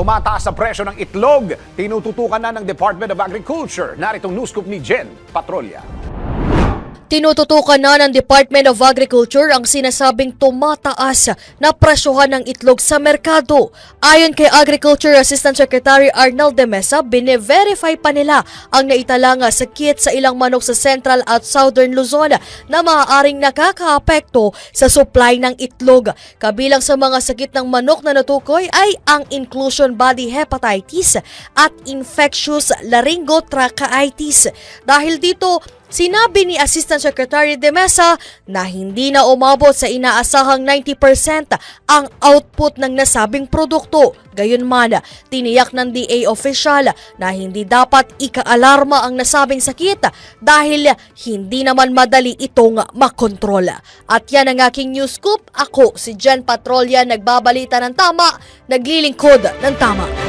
Tumataas ang presyo ng itlog. Tinututukan na ng Department of Agriculture. Naritong news ni Jen Patrolya. Tinututukan na ng Department of Agriculture ang sinasabing tumataas na presyohan ng itlog sa merkado. Ayon kay Agriculture Assistant Secretary Arnald de Mesa, bine-verify pa nila ang naitalanga sa kit sa ilang manok sa Central at Southern Luzon na maaaring nakakaapekto sa supply ng itlog. Kabilang sa mga sakit ng manok na natukoy ay ang inclusion body hepatitis at infectious laryngotracheitis. Dahil dito, Sinabi ni Assistant Secretary de Mesa na hindi na umabot sa inaasahang 90% ang output ng nasabing produkto. Gayunman, tiniyak ng DA official na hindi dapat ikaalarma ang nasabing sakit dahil hindi naman madali itong makontrol. At yan ang aking news scoop. Ako si Jen Patrolya, nagbabalita ng tama, naglilingkod ng tama.